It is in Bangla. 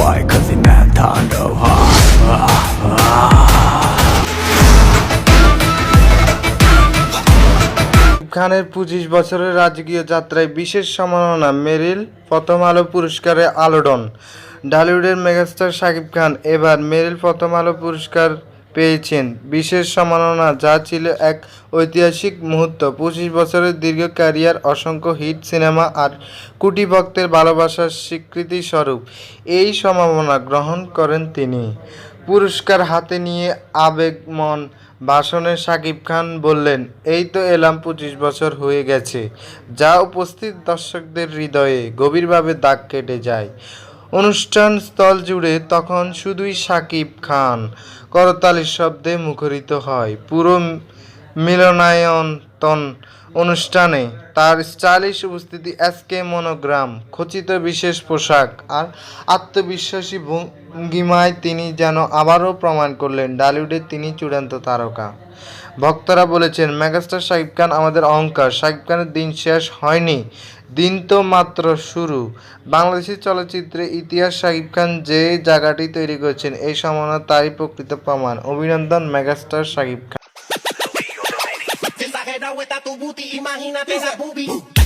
Why? Cause he man Tando খানের পঁচিশ বছরের রাজকীয় যাত্রায় বিশেষ সম্মাননা মেরিল প্রথম আলো পুরস্কারে আলোড়ন ঢালিউডের মেগাস্টার শাকিব খান এবার মেরিল প্রথম আলো পুরস্কার পেয়েছেন। বিশেষ সম্মাননা, যা ছিল এক ঐতিহাসিক মুহূর্ত। পঁচিশ বছরের দীর্ঘ ক্যারিয়ার, অসংখ্য হিট সিনেমা আর কোটি ভক্তের ভালোবাসার স্বীকৃতি স্বরূপ এই সম্ভাবনা গ্রহণ করেন তিনি। পুরস্কার হাতে নিয়ে আবেগমন ভাষণে শাকিব খান বললেন, এই তো এলাম, পঁচিশ বছর হয়ে গেছে। যা উপস্থিত দর্শকদের হৃদয়ে গভীরভাবে দাগ কেটে যায়। অনুষ্ঠান স্থল জুড়ে তখন শুধুই শাকিব খান। করতালির শব্দে মুখরিত হয়। পুরো মিলনায়তন অনুষ্ঠানে তার স্টাইলিশ উপস্থিতি এসকে মনোগ্রাম, খচিত বিশেষ পোশাক আর আত্মবিশ্বাসী ভঙ্গিমায় তিনি যেন আবারও প্রমাণ করলেন ডালিউডের তিনি চূড়ান্ত তারকা। ভক্তরা বলেছেন, মেগাস্টার শাকিব খান আমাদের অহংকার, শাকিব খানের দিন শেষ হয়নি, দিন তো মাত্র শুরু। বাংলাদেশি চলচ্চিত্রে ইতিহাস শাকিব খান যে জায়গাটি তৈরি করেছেন, এই সম্ভাবনা তারই প্রকৃত প্রমাণ। অভিনন্দন megastar Shakib Khan. vuelta tu booty, imagínate esa booby.